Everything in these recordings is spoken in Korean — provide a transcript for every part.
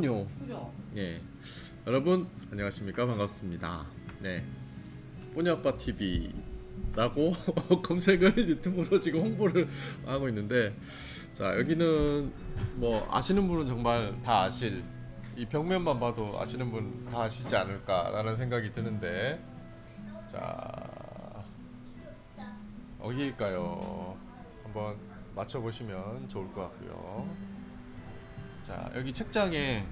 요. 그죠? 예. 여러분 안녕하십니까 반갑습니다. 네. 뽀냐빠 TV라고 검색을 유튜브로 지금 홍보를 하고 있는데 자 여기는 뭐 아시는 분은 정말 다 아실 이 벽면만 봐도 아시는 분 다 아시지 않을까라는 생각이 드는데 자 어디일까요? 한번 맞춰보시면 좋을 것 같고요. 자 여기 책장에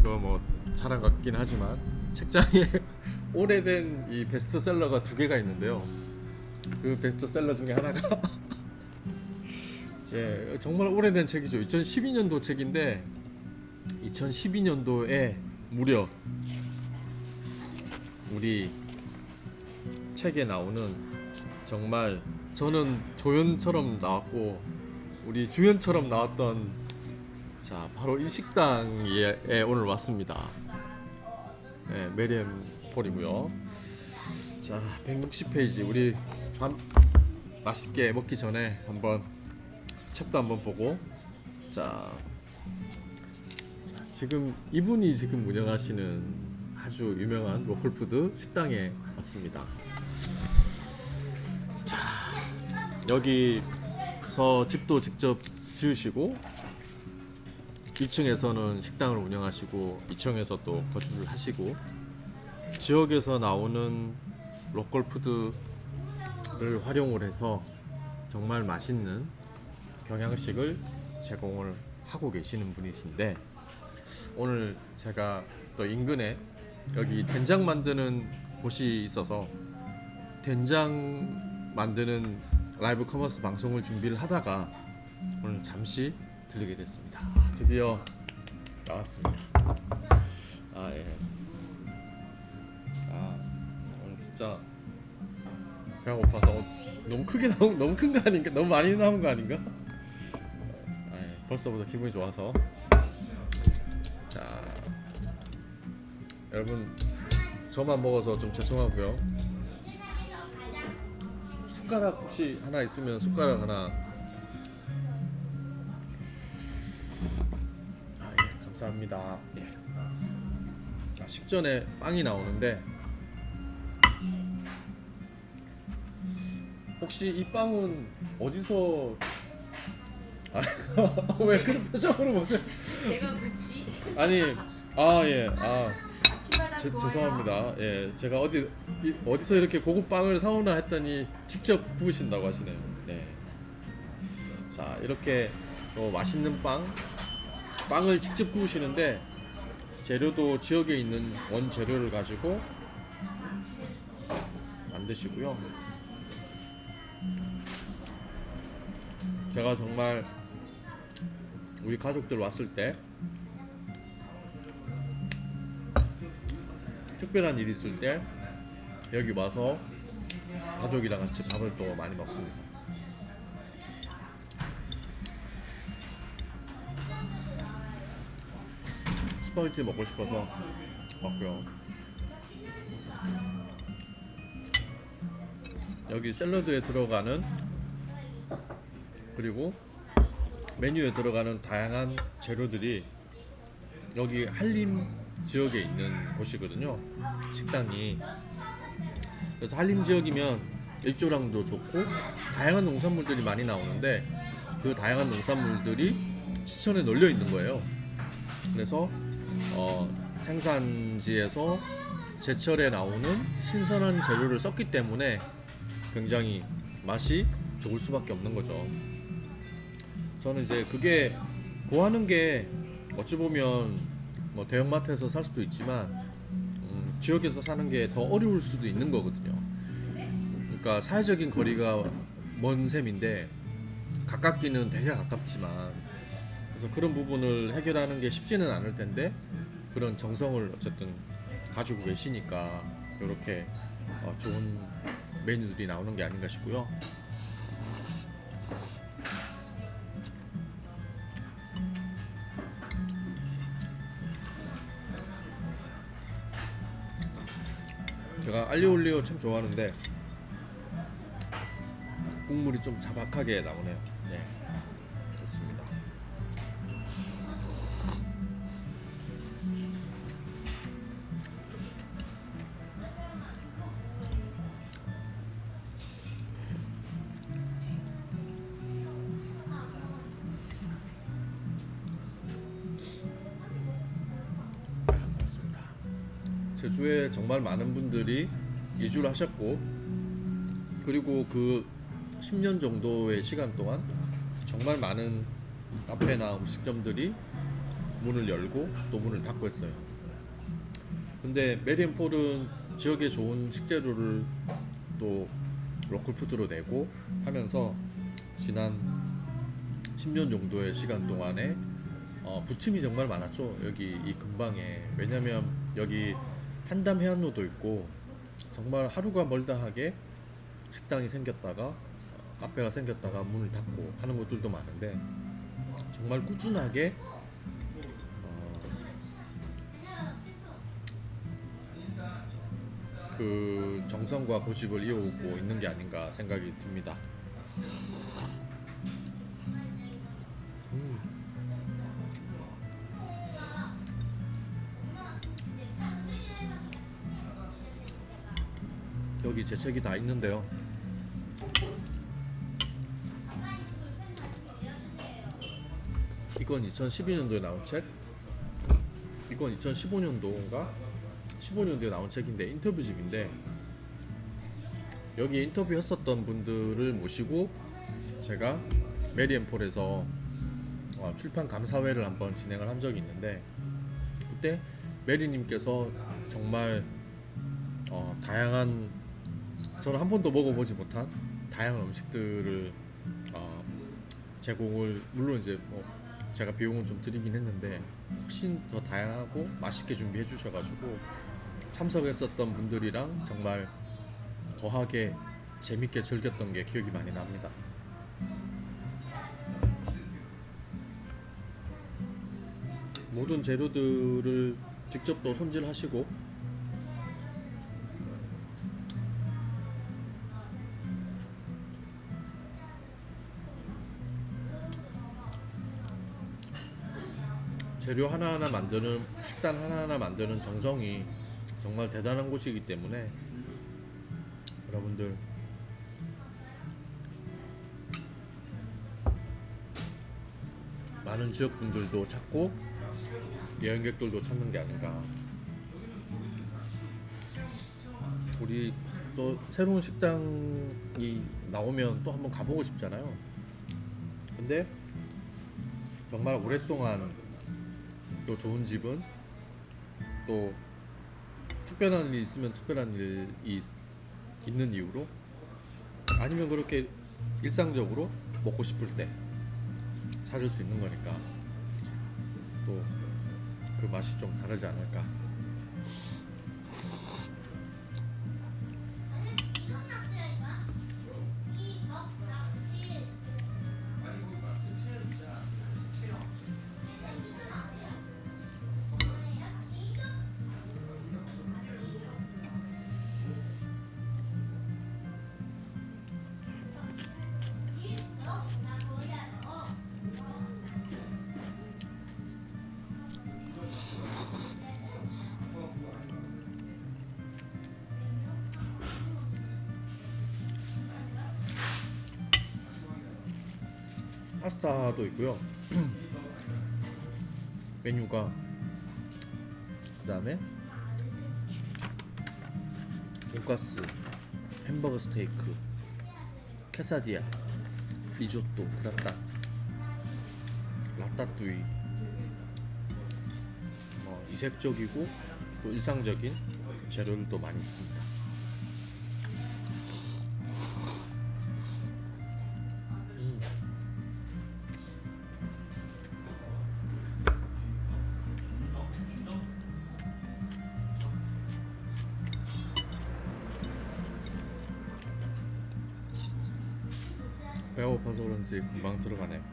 이거 뭐 자랑 같긴 하지만 책장에 오래된 이 베스트셀러가 두 개가 있는데요. 그 베스트셀러 중에 하나가 예 정말 오래된 책이죠. 2012년도 책인데 2012년도에 무려 우리 책에 나오는 정말 저는 조연처럼 나왔고 우리 주연처럼 나왔던 자 바로 이 식당에 오늘 왔습니다. 네, 메리엠 폴이고요. 자 160페이지 우리 밥 맛있게 먹기 전에 한번 책도 한번 보고 자, 자 지금 이분이 지금 운영하시는 아주 유명한 로컬푸드 식당에 왔습니다. 자 여기서 집도 직접 지으시고 1층에서는 식당을 운영하시고 2층에서 또 거주를 하시고 지역에서 나오는 로컬 푸드를 활용을 해서 정말 맛있는 경양식을 제공을 하고 계시는 분이신데 오늘 제가 또 인근에 여기 된장 만드는 곳이 있어서 된장 만드는 라이브 커머스 방송을 준비를 하다가 오늘 잠시 들리게 됐습니다. 아, 드디어 나왔습니다. 아 예. 아 오늘 진짜 배가 고파서 어, 너무 크게 나온 너무 큰 거 아닌가? 너무 많이 나온 거 아닌가? 아, 예. 벌써부터 기분이 좋아서 자 여러분 저만 먹어서 좀 죄송하고요. 숟가락 혹시 하나 있으면 숟가락 하나 감사합니다. 예. 아, 식전에 빵이 나오는데 혹시 이 빵은 어디서 아, 왜 그런 표정으로 보세요? 내가 굽지? 아니 아 예. 아 아침마다 제, 좋아요. 죄송합니다. 예. 제가 어디 이, 어디서 이렇게 고급 빵을 사오나 했더니 직접 구우신다고 하시네요. 네. 자, 이렇게 또 맛있는 빵 빵을 직접 구우시는데 재료도 지역에 있는 원 재료를 가지고 만드시고요. 제가 정말 우리 가족들 왔을 때 특별한 일이 있을 때 여기 와서 가족이랑 같이 밥을 또 많이 먹습니다. 스파게티 먹고 싶어서 왔고요. 여기 샐러드에 들어가는 그리고 메뉴에 들어가는 다양한 재료들이 여기 한림 지역에 있는 곳이거든요. 식당이. 그래서 한림 지역이면 일조량도 좋고 다양한 농산물들이 많이 나오는데 그 다양한 농산물들이 시천에 널려 있는 거예요. 그래서 어, 생산지에서 제철에 나오는 신선한 재료를 썼기 때문에 굉장히 맛이 좋을 수밖에 없는 거죠. 저는 이제 그게 구하는 게 어찌 보면 뭐 대형마트에서 살 수도 있지만 음, 지역에서 사는 게 더 어려울 수도 있는 거거든요. 그러니까 사회적인 거리가 먼 셈인데 가깝기는 되게 가깝지만 그래서 그런 부분을 해결하는 게 쉽지는 않을 텐데 그런 정성을 어쨌든 가지고 계시니까 이렇게 어, 좋은 메뉴들이 나오는 게 아닌가 싶고요. 제가 알리올리오 참 좋아하는데 국물이 좀 자박하게 나오네요. 정말 많은 분들이 이주를 하셨고 그리고 그 10년 정도의 시간 동안 정말 많은 카페나 음식점들이 문을 열고 또 문을 닫고 했어요. 근데 메리앤폴은 지역에 좋은 식재료를 또 로컬 푸드로 내고 하면서 지난 10년 정도의 시간 동안에 어, 부침이 정말 많았죠. 여기 이 근방에 왜냐면 여기 한담 해안로도 있고 정말 하루가 멀다 하게 식당이 생겼다가 어, 카페가 생겼다가 문을 닫고 하는 곳들도 많은데 정말 꾸준하게 어, 그 정성과 고집을 이어오고 있는 게 아닌가 생각이 듭니다. 제 책이 다 있는데요. 이건 2012년도에 나온 책. 이건 2015년도인가? 15년도에 나온 책인데 인터뷰집인데 여기 인터뷰했었던 분들을 모시고 제가 메리앤폴에서 어, 출판 감사회를 한번 진행을 한 적이 있는데 그때 메리님께서 정말 어, 다양한 저는 한 번도 먹어보지 못한 다양한 음식들을 어, 제공을 물론 이제 뭐 제가 비용을 좀 드리긴 했는데 훨씬 더 다양하고 맛있게 준비해 주셔가지고 참석했었던 분들이랑 정말 거하게 재밌게 즐겼던 게 기억이 많이 납니다. 모든 재료들을 직접 또 손질하시고 재료 하나하나 만드는 식단 하나하나 만드는 정성이 정말 대단한 곳이기 때문에 여러분들 많은 지역 분들도 찾고 여행객들도 찾는 게 아닌가. 우리 또 새로운 식당이 나오면 또 한번 가보고 싶잖아요. 근데 정말 오랫동안 또 좋은 집은 또 특별한 일이 있으면 특별한 일이 있- 있는 이유로 아니면 그렇게 일상적으로 먹고 싶을 때 찾을 수 있는 거니까 또 그 맛이 좀 다르지 않을까. 파스타도 있고요. 메뉴가 그다음에 돈가스, 햄버거 스테이크, 케사디아, 리조또, 그라탕, 라따뚜이 뭐 이색적이고 또 일상적인 재료들도 많이 있습니다. 그런지 금방 들어가네. 네.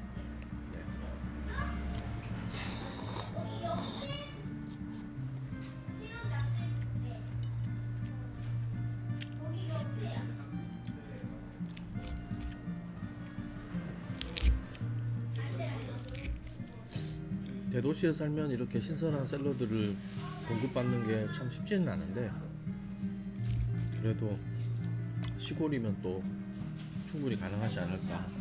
대도시에 살면 이렇게 신선한 샐러드를 공급받는 게 참 쉽지는 않은데 그래도 시골이면 또 충분히 가능하지 않을까.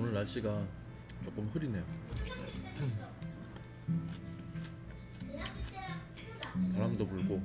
날씨가 조금 흐리네요. 바람도 불고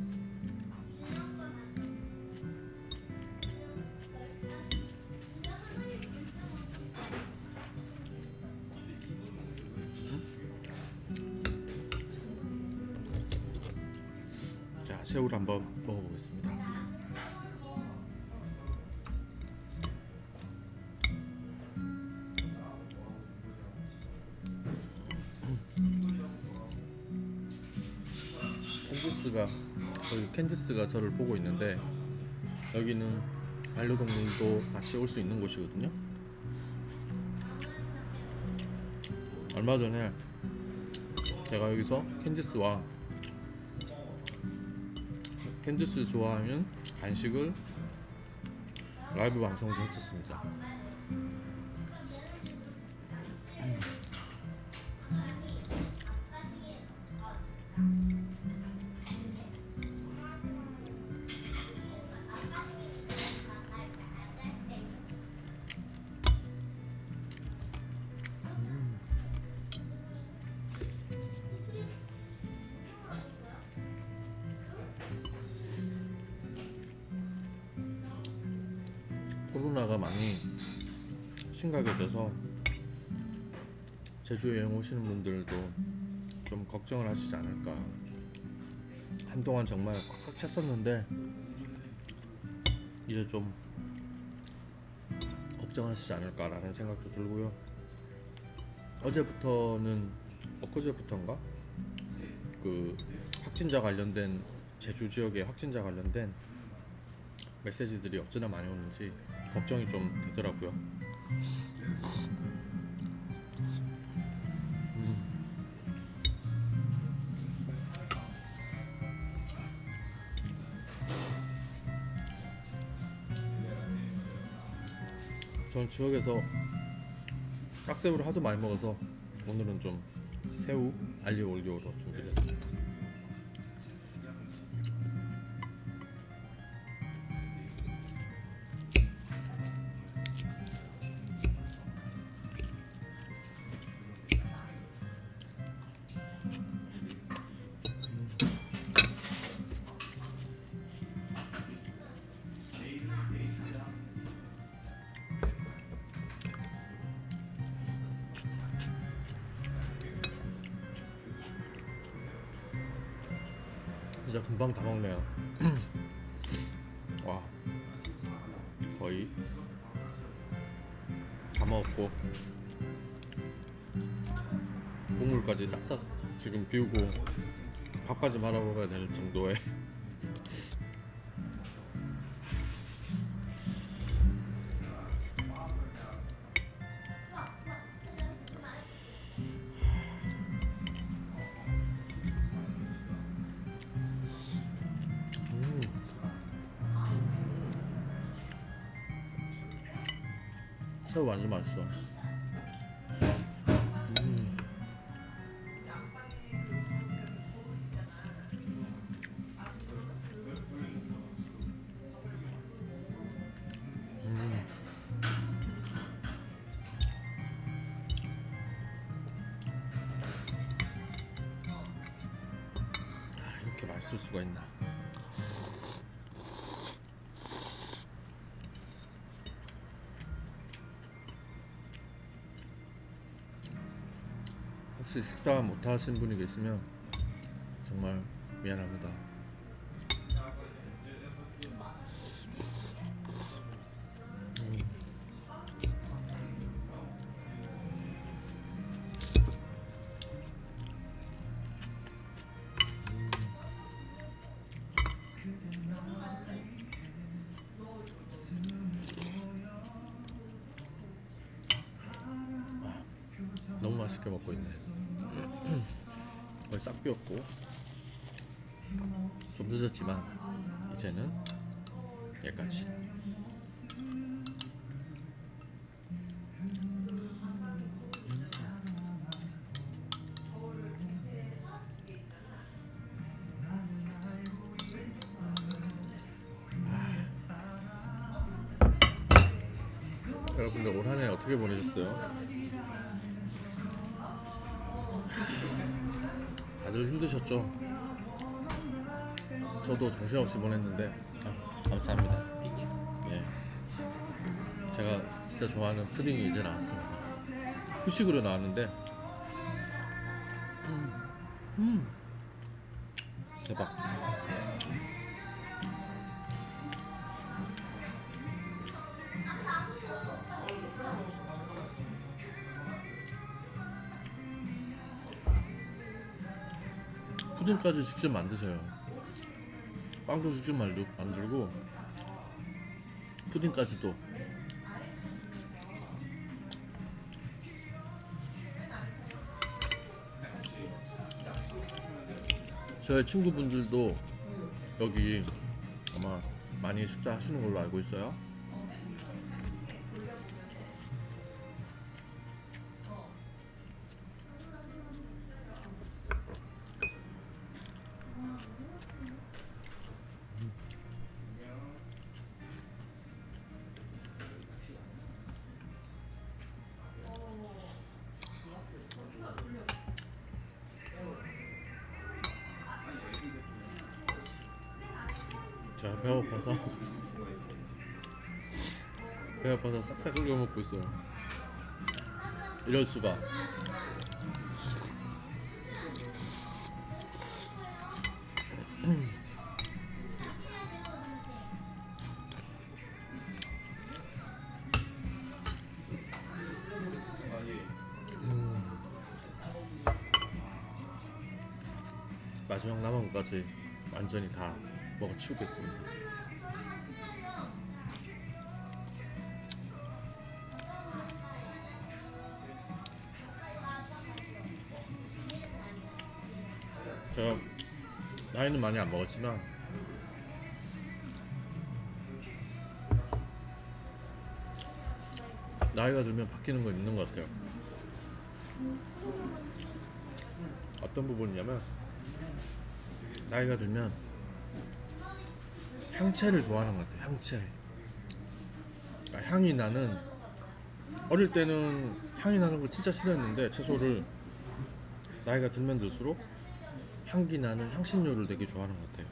저기 캔디스가 저를 보고 있는데 여기는 반려동물도 같이 올 수 있는 곳이거든요. 얼마 전에 제가 여기서 캔디스와 캔디스 좋아하면 간식을 라이브 방송도 했었습니다. 제주 여행 오시는 분들도 좀 걱정을 하시지 않을까. 한동안 정말 꽉꽉 찼었는데 이제 좀 걱정하시지 않을까라는 생각도 들고요. 어제부터는 엊그제부터인가 그 확진자 관련된 제주 지역의 확진자 관련된 메시지들이 어찌나 많이 오는지 걱정이 좀 되더라고요. 지역에서 딱새우를 하도 많이 먹어서 오늘은 좀 새우 알리오 올리오로 준비를 했습니다. 국물까지 싹싹 지금 비우고 밥까지 말아 먹어야 될 정도의 맛있을 수가 있나? 혹시 식사 못 하신 분이 계시면 정말 미안합니다. 거의 싹 비웠고 좀 늦었지만 이제는 여기까지. 여러분들 올 한해 어떻게 보내셨어요? 힘드셨죠? 저도 정신없이 보냈는데 아, 감사합니다. 예. 제가 진짜 좋아하는 푸딩이 이제 나왔습니다. 후식으로 나왔는데 음, 음. 대박. 푸딩까지 직접 만드세요. 빵도 직접 만들- 만들고 푸딩까지도 저의 친구분들도 여기 아마 많이 식사하시는 걸로 알고 있어요. 배고파서 배고파서 싹싹 긁어 먹고 있어요. 이럴 수가. 음. 마지막 남은 것까지 완전히 다 먹어 치우겠습니다. 제가 나이는 많이 안 먹었지만 나이가 들면 바뀌는 건 있는 것 같아요. 어떤 부분이냐면 나이가 들면 향채를 좋아하는 것 같아요. 향채. 그러니까 향이 나는 어릴 때는 향이 나는 거 진짜 싫어했는데 채소를 나이가 들면 들수록 향기 나는 향신료를 되게 좋아하는 것 같아요.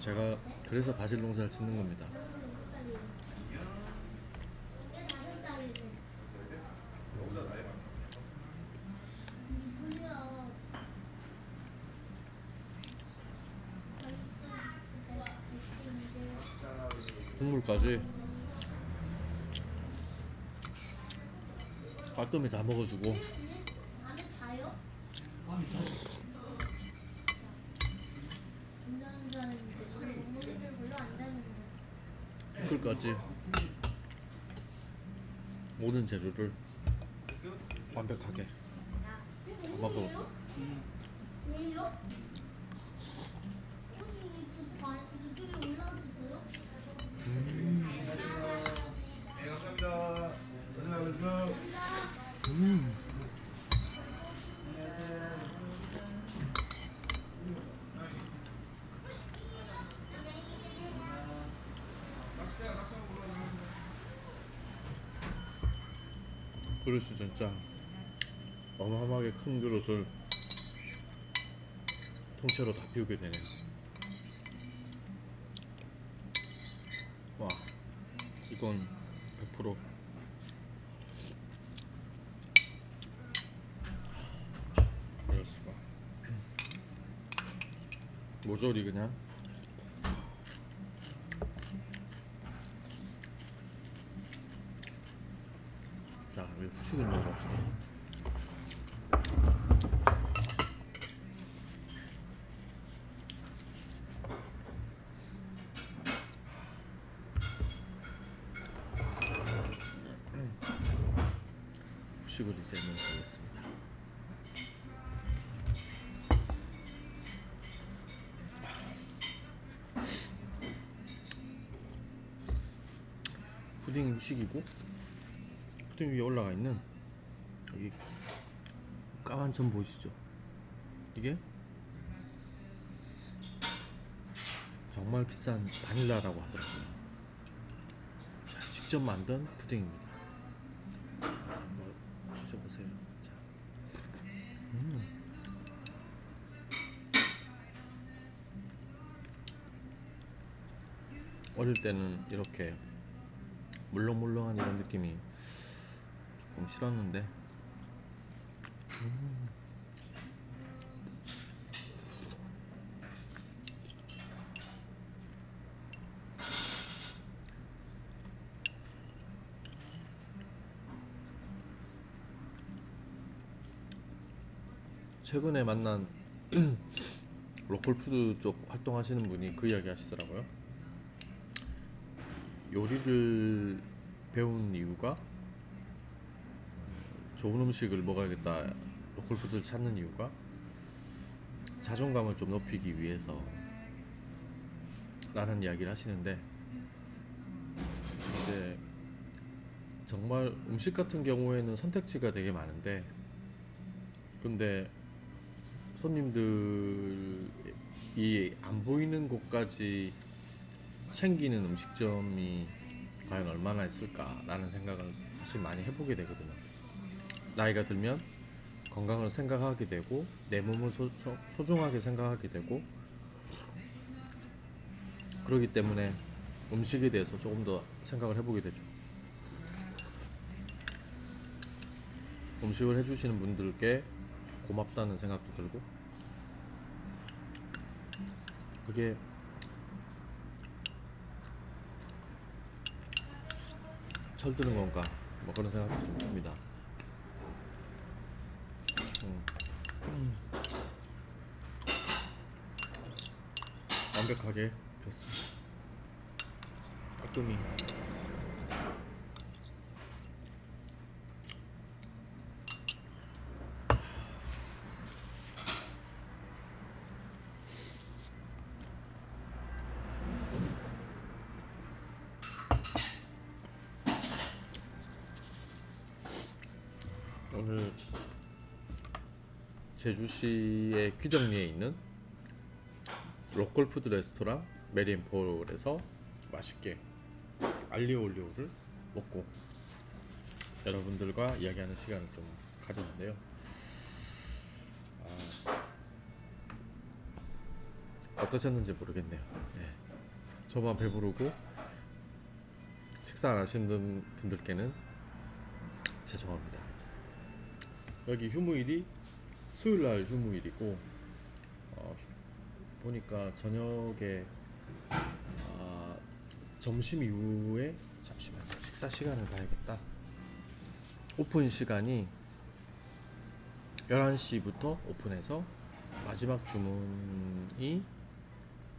제가 그래서 바질 농사를 짓는 겁니다. 국물까지 깔끔히 다 먹어주고. 피클까지 모든 재료를 완벽하게 다 먹어 얘요? 언니 저쪽 안 저쪽에 올라왔어요? 네, 감사합니다. 안녕하세요. 음. 그릇이 진짜 어마어마하게 큰 그릇을 통째로 다 비우게 되네요. 와, 이건 100% 이럴 수가. 모조리 그냥. 자, 우리 후식을 이제 먹어보겠습니다. 푸딩이 후식이고 푸딩 위에 올라가 있는 여기 까만 점 보이시죠? 이게 정말 비싼 바닐라라고 하더라고요. 자, 직접 만든 푸딩입니다. 아, 한번 드셔보세요. 자. 음. 어릴 때는 이렇게 물렁물렁한 이런 느낌이 조금 싫었는데 음. 최근에 만난 로컬 푸드 쪽 활동하시는 분이 그 이야기 하시더라고요. 요리를 배운 이유가 좋은 음식을 먹어야겠다 로컬 푸드를 찾는 이유가 자존감을 좀 높이기 위해서 라는 이야기를 하시는데 이제 정말 음식 같은 경우에는 선택지가 되게 많은데 근데 손님들이 안 보이는 곳까지 챙기는 음식점이 과연 얼마나 있을까라는 생각을 사실 많이 해보게 되거든요. 나이가 들면 건강을 생각하게 되고 내 몸을 소, 소, 소중하게 생각하게 되고 그렇기 때문에 음식에 대해서 조금 더 생각을 해보게 되죠. 음식을 해주시는 분들께 고맙다는 생각도 들고 그게 철드는 건가 뭐 그런 생각도 좀 듭니다. 음. 음. 완벽하게 폈습니다. 깔끔히 오늘 제주시의 귀정리에 있는 로컬 푸드 레스토랑 메리앤폴에서 맛있게 알리오 올리오를 먹고 여러분들과 이야기하는 시간을 좀 가졌는데요. 아, 어떠셨는지 모르겠네요. 네. 저만 배부르고 식사 안 하시는 분들께는 죄송합니다. 여기 휴무일이 수요일 날 휴무일이고 어, 보니까 저녁에 아, 점심 이후에 잠시만요. 식사 시간을 봐야겠다. 오픈 시간이 11시부터 오픈해서 마지막 주문이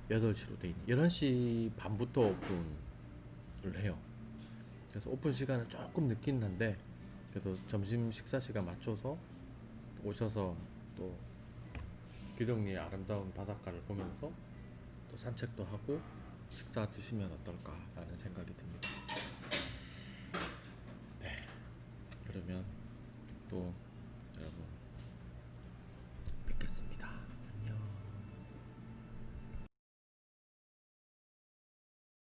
8시로 돼 있는 11시 반부터 오픈을 해요. 그래서 오픈 시간은 조금 늦긴 한데 그래도 점심 식사 시간 맞춰서 오셔서 또 기동리의 아름다운 바닷가를 보면서 또 산책도 하고 식사 드시면 어떨까라는 생각이 듭니다. 네. 그러면 또